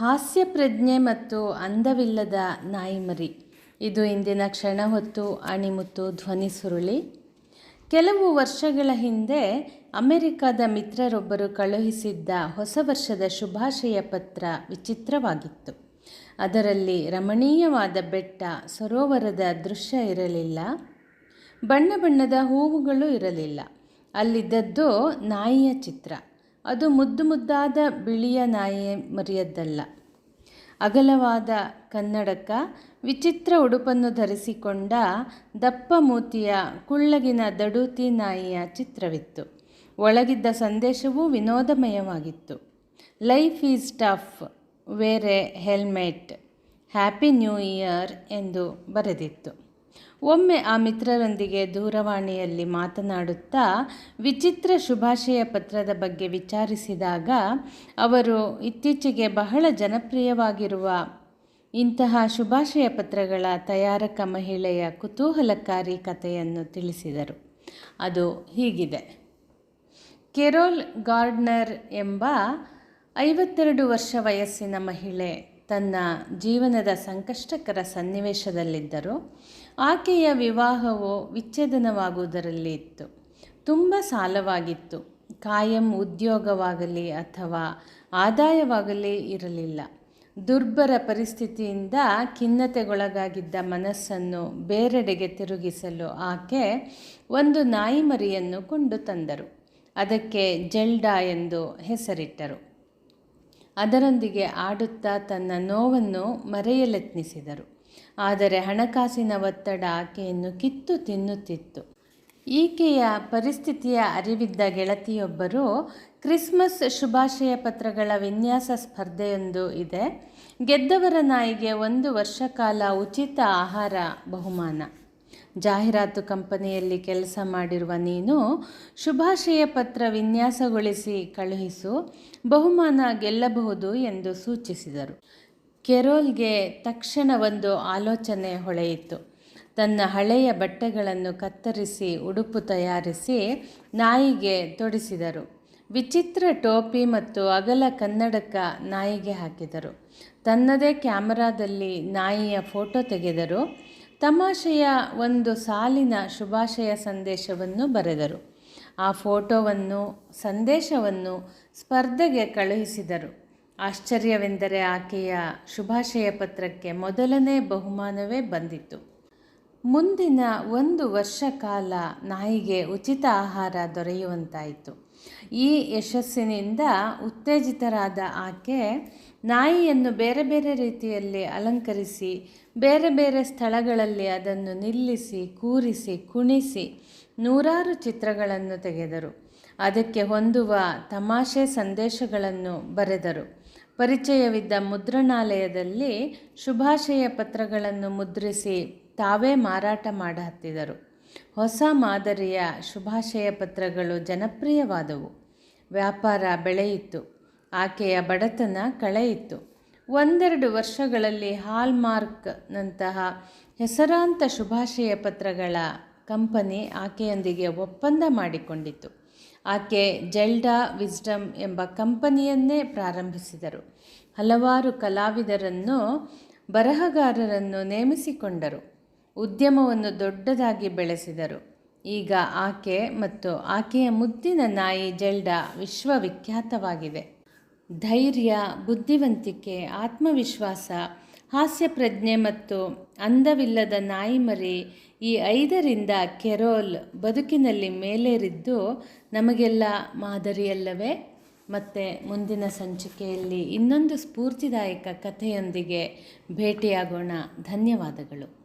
ಹಾಸ್ಯ ಪ್ರಜ್ಞೆ ಮತ್ತು ಅಂದವಿಲ್ಲದ ನಾಯಿಮರಿ ಇದು ಇಂದಿನ ಕ್ಷಣ ಹೊತ್ತು ಅಣಿಮುತ್ತು ಧ್ವನಿ ಸುರುಳಿ. ಕೆಲವು ವರ್ಷಗಳ ಹಿಂದೆ ಅಮೆರಿಕದ ಮಿತ್ರರೊಬ್ಬರು ಕಳುಹಿಸಿದ್ದ ಹೊಸ ವರ್ಷದ ಶುಭಾಶಯ ಪತ್ರ ವಿಚಿತ್ರವಾಗಿತ್ತು. ಅದರಲ್ಲಿ ರಮಣೀಯವಾದ ಬೆಟ್ಟ, ಸರೋವರದ ದೃಶ್ಯ ಇರಲಿಲ್ಲ. ಬಣ್ಣ ಬಣ್ಣದ ಹೂವುಗಳು ಇರಲಿಲ್ಲ. ಅಲ್ಲಿದ್ದದ್ದು ನಾಯಿಯ ಚಿತ್ರ. ಅದು ಮುದ್ದು ಮುದ್ದಾದ ಬಿಳಿಯ ನಾಯಿ ಮರಿಯದ್ದಲ್ಲ. ಅಗಲವಾದ ಕನ್ನಡಕ ವಿಚಿತ್ರ ಉಡುಪನ್ನು ಧರಿಸಿಕೊಂಡ ದಪ್ಪ ಮೂತಿಯ ಕುಳ್ಳಗಿನ ದಡೂತಿ ನಾಯಿಯ ಚಿತ್ರವಿತ್ತು. ಒಳಗಿದ್ದ ಸಂದೇಶವೂ ವಿನೋದಮಯವಾಗಿತ್ತು. Life is tough, wear a helmet, happy new year ಎಂದು ಬರೆದಿತ್ತು. ಒಮ್ಮೆ ಆ ಮಿತ್ರರೊಂದಿಗೆ ದೂರವಾಣಿಯಲ್ಲಿ ಮಾತನಾಡುತ್ತಾ ವಿಚಿತ್ರ ಶುಭಾಶಯ ಪತ್ರದ ಬಗ್ಗೆ ವಿಚಾರಿಸಿದಾಗ ಅವರು, ಇತ್ತೀಚೆಗೆ ಬಹಳ ಜನಪ್ರಿಯವಾಗಿರುವ ಇಂತಹ ಶುಭಾಶಯ ಪತ್ರಗಳ ತಯಾರಕ ಮಹಿಳೆಯ ಕುತೂಹಲಕಾರಿ ಕಥೆಯನ್ನು ತಿಳಿಸಿದರು. ಅದು ಹೀಗಿದೆ. ಕೆರೋಲ್ ಗಾರ್ಡ್ನರ್ ಎಂಬ ಐವತ್ತೆರಡು ವರ್ಷ ವಯಸ್ಸಿನ ಮಹಿಳೆ ತನ್ನ ಜೀವನದ ಸಂಕಷ್ಟಕರ ಸನ್ನಿವೇಶದಲ್ಲಿದ್ದರು. ಆಕೆಯ ವಿವಾಹವು ವಿಚ್ಛೇದನವಾಗುವುದರಲ್ಲಿ ಇತ್ತು. ತುಂಬ ಸಾಲವಾಗಿತ್ತು. ಕಾಯಂ ಉದ್ಯೋಗವಾಗಲಿ ಅಥವಾ ಆದಾಯವಾಗಲಿ ಇರಲಿಲ್ಲ. ದುರ್ಬರ ಪರಿಸ್ಥಿತಿಯಿಂದ ಖಿನ್ನತೆಗೊಳಗಾಗಿದ್ದ ಮನಸ್ಸನ್ನು ಬೇರೆಡೆಗೆ ತಿರುಗಿಸಲು ಆಕೆ ಒಂದು ನಾಯಿ ಮರಿಯನ್ನು ಕೊಂಡು ತಂದರು. ಅದಕ್ಕೆ ಜೆಲ್ಡಾ ಎಂದು ಹೆಸರಿಟ್ಟರು. ಅದರೊಂದಿಗೆ ಆಡುತ್ತಾ ತನ್ನ ನೋವನ್ನು ಮರೆಯಲೆತ್ನಿಸಿದರು. ಆದರೆ ಹಣಕಾಸಿನ ಒತ್ತಡ ಆಕೆಯನ್ನು ಕಿತ್ತು ತಿನ್ನುತ್ತಿತ್ತು. ಈಕೆಯ ಪರಿಸ್ಥಿತಿಯ ಅರಿವಿದ್ದ ಗೆಳತಿಯೊಬ್ಬರು, ಕ್ರಿಸ್ಮಸ್ ಶುಭಾಶಯ ಪತ್ರಗಳ ವಿನ್ಯಾಸ ಸ್ಪರ್ಧೆಯೊಂದು ಇದೆ. ಗೆದ್ದವರ ನಾಯಿಗೆ ಒಂದು ವರ್ಷ ಕಾಲ ಉಚಿತ ಆಹಾರ ಬಹುಮಾನ. ಜಾಹೀರಾತು ಕಂಪನಿಯಲ್ಲಿ ಕೆಲಸ ಮಾಡಿರುವ ನೀನು ಶುಭಾಶಯ ಪತ್ರ ವಿನ್ಯಾಸಗೊಳಿಸಿ ಕಳುಹಿಸು, ಬಹುಮಾನ ಗೆಲ್ಲಬಹುದು ಎಂದು ಸೂಚಿಸಿದರು. ಕೆರೋಲ್ಗೆ ತಕ್ಷಣ ಒಂದು ಆಲೋಚನೆ ಹೊಳೆಯಿತು. ತನ್ನ ಹಳೆಯ ಬಟ್ಟೆಗಳನ್ನು ಕತ್ತರಿಸಿ ಉಡುಪು ತಯಾರಿಸಿ ನಾಯಿಗೆ ತೊಡಿಸಿದರು. ವಿಚಿತ್ರ ಟೋಪಿ ಮತ್ತು ಅಗಲ ಕನ್ನಡಕ ನಾಯಿಗೆ ಹಾಕಿದರು. ತನ್ನದೇ ಕ್ಯಾಮರಾದಲ್ಲಿ ನಾಯಿಯ ಫೋಟೋ ತೆಗೆದರು. ತಮಾಷೆಯ ಒಂದು ಸಾಲಿನ ಶುಭಾಶಯ ಸಂದೇಶವನ್ನು ಬರೆದರು. ಆ ಫೋಟೋವನ್ನು, ಸಂದೇಶವನ್ನು ಸ್ಪರ್ಧೆಗೆ ಕಳುಹಿಸಿದರು. ಆಶ್ಚರ್ಯವೆಂದರೆ ಆಕೆಯ ಶುಭಾಶಯ ಪತ್ರಕ್ಕೆ ಮೊದಲನೇ ಬಹುಮಾನವೇ ಬಂದಿತ್ತು. ಮುಂದಿನ ಒಂದು ವರ್ಷ ಕಾಲ ನಾಯಿಗೆ ಉಚಿತ ಆಹಾರ ದೊರೆಯುವಂತಾಯಿತು. ಈ ಯಶಸ್ಸಿನಿಂದ ಉತ್ತೇಜಿತರಾದ ಆಕೆ ನಾಯಿಯನ್ನು ಬೇರೆ ಬೇರೆ ರೀತಿಯಲ್ಲಿ ಅಲಂಕರಿಸಿ, ಬೇರೆ ಬೇರೆ ಸ್ಥಳಗಳಲ್ಲಿ ಅದನ್ನು ನಿಲ್ಲಿಸಿ, ಕೂರಿಸಿ, ಕುಣಿಸಿ ನೂರಾರು ಚಿತ್ರಗಳನ್ನು ತೆಗೆದರು. ಅದಕ್ಕೆ ಹೊಂದುವ ತಮಾಷೆ ಸಂದೇಶಗಳನ್ನು ಬರೆದರು. ಪರಿಚಯವಿದ್ದ ಮುದ್ರಣಾಲಯದಲ್ಲಿ ಶುಭಾಶಯ ಪತ್ರಗಳನ್ನು ಮುದ್ರಿಸಿ ತಾವೇ ಮಾರಾಟ ಮಾಡಹತ್ತಿದರು ಹೊಸ ಮಾದರಿಯ ಶುಭಾಶಯ ಪತ್ರಗಳು ಜನಪ್ರಿಯವಾದವು. ವ್ಯಾಪಾರ ಬೆಳೆಯಿತು. ಆಕೆಯ ಬಡತನ ಕಳೆಯಿತು. ಒಂದೆರಡು ವರ್ಷಗಳಲ್ಲಿ ಹಾಲ್ಮಾರ್ಕ್ನಂತಹ ಹೆಸರಾಂತ ಶುಭಾಶಯ ಪತ್ರಗಳ ಕಂಪನಿ ಆಕೆಯೊಂದಿಗೆ ಒಪ್ಪಂದ ಮಾಡಿಕೊಂಡಿತು. ಆಕೆ ಜೆಲ್ಡಾ ವಿಸ್ಡಮ್ ಎಂಬ ಕಂಪನಿಯನ್ನೇ ಪ್ರಾರಂಭಿಸಿದರು. ಹಲವಾರು ಕಲಾವಿದರನ್ನು, ಬರಹಗಾರರನ್ನು ನೇಮಿಸಿಕೊಂಡರು. ಉದ್ಯಮವನ್ನು ದೊಡ್ಡದಾಗಿ ಬೆಳೆಸಿದರು. ಈಗ ಆಕೆ ಮತ್ತು ಆಕೆಯ ಮುದ್ದಿನ ನಾಯಿ ಜೆಲ್ಡಾ ವಿಶ್ವವಿಖ್ಯಾತವಾಗಿದೆ. ಧೈರ್ಯ, ಬುದ್ಧಿವಂತಿಕೆ, ಆತ್ಮವಿಶ್ವಾಸ ಹಾಸ್ಯ ಪ್ರಜ್ಞೆ ಮತ್ತು ಅಂದವಿಲ್ಲದ ನಾಯಿಮರಿ ಈ ಐದರಿಂದ ಕೆರೋಲ್ ಬದುಕಿನಲ್ಲಿ ಮೇಲೇರಿದ್ದು ನಮಗೆಲ್ಲ ಮಾದರಿಯಲ್ಲವೇ? ಮತ್ತು ಮುಂದಿನ ಸಂಚಿಕೆಯಲ್ಲಿ ಇನ್ನೊಂದು ಸ್ಫೂರ್ತಿದಾಯಕ ಕಥೆಯೊಂದಿಗೆ ಭೇಟಿಯಾಗೋಣ. ಧನ್ಯವಾದಗಳು.